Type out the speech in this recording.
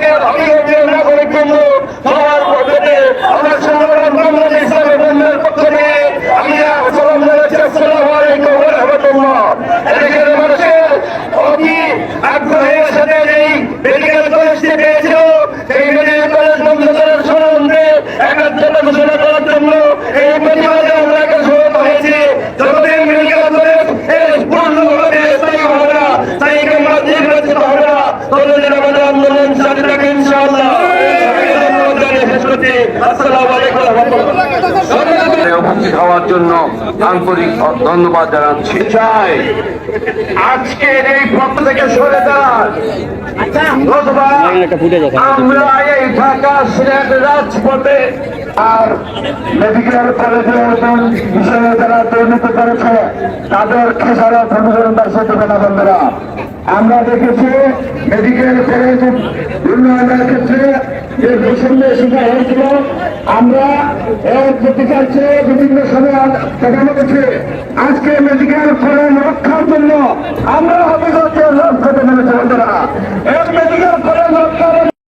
আজকের অভিযোগের নাগরিক বন্ধু আন্দোলন চালিয়ে থাকে ইনশাআল্লাহ। ধন্যবাদ উপস্থিত হওয়ার জন্য আন্তরিক জানাচ্ছি। চাই আজকের এই পথ থেকে সরে যান অথবা আমরা এই ঢাকা সিলেট রাজপথে আর মেডিকেল কলেজে এবং বিষয়ে যারা দুর্নীতি করেছে, তাদের খেসারত অনুসরণ পাশে দেবে না, বন্ধুরা। আমরা দেখেছি মেডিকেল কলেজ উন্নয়নের ক্ষেত্রে যে বৈষম্যের শিকার হয়েছিল, আমরা এর প্রতিকার চেয়ে বিভিন্ন সময় দেখানো গেছে আজকে মেডিকেল কলেজ রক্ষার জন্য আমরা অভিজ্ঞতা লক্ষ্যতে নেমেছে বন্ধুরা এক মেডিকেল